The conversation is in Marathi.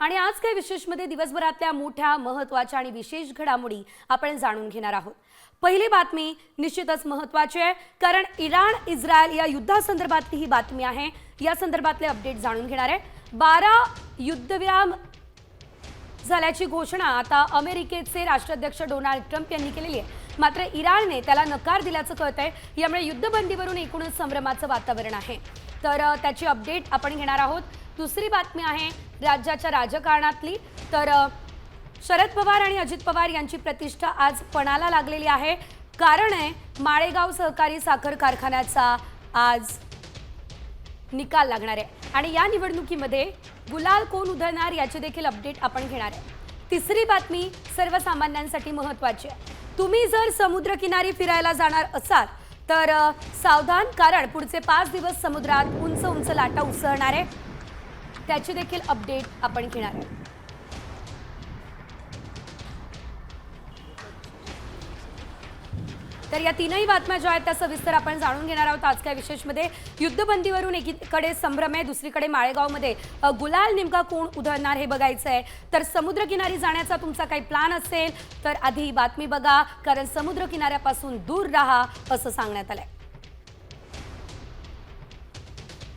आणि आज काही विशेषमध्ये दिवसभरातल्या मोठ्या महत्त्वाच्या आणि विशेष घडामोडी आपण जाणून घेणार आहोत. पहिली बातमी निश्चितच महत्त्वाची आहे कारण इराण इस्रायल या युद्धासंदर्भातली ही बातमी आहे. या संदर्भातले अपडेट जाणून घेणार आहे. बारा युद्धविराम झाल्याची घोषणा आता अमेरिकेचे राष्ट्राध्यक्ष डोनाल्ड ट्रम्प यांनी केलेली आहे. मात्र इराणने त्याला नकार दिल्याचं कळत आहे यामुळे युद्धबंदीवरून एकूणच संभ्रमाचं वातावरण आहे. तर त्याची अपडेट आपण घेणार आहोत. दुसरी बातमी आहे राज्याच्या राजकारणातली. तर शरद पवार आणि अजित पवार यांची प्रतिष्ठा आज पणाला लागलेली आहे. कारण आहे माळेगाव सहकारी साखर कारखान्याचा आज निकाल लागणार आहे. आणि या निवडणुकीमध्ये गुलाल कोण उधळणार याची देखील अपडेट आपण घेणार आहे. तिसरी बातमी सर्वसामान्यांसाठी महत्त्वाची आहे. तुम्ही जर समुद्रकिनारी फिरायला जाणार असाल तर सावधान कारण पुढचे पाच दिवस समुद्रात उंच उंच लाटा उसळणार आहे. त्याची देखील अपडेट आपण घेणार आहोत. तर या तीनही बातम्या ज्या आहेत त्या सविस्तर आपण जाणून घेणार आहोत आज काय विशेषमध्ये. युद्धबंदीवरून एकीकडे संभ्रम आहे दुसरीकडे माळेगावमध्ये. गुलाल नेमका कोण उधळणार हे बघायचं आहे. तर समुद्रकिनारी जाण्याचा तुमचा काही प्लॅन असेल तर आधी ही बातमी बघा कारण समुद्रकिनाऱ्यापासून दूर राहा असं सांगण्यात आलंय.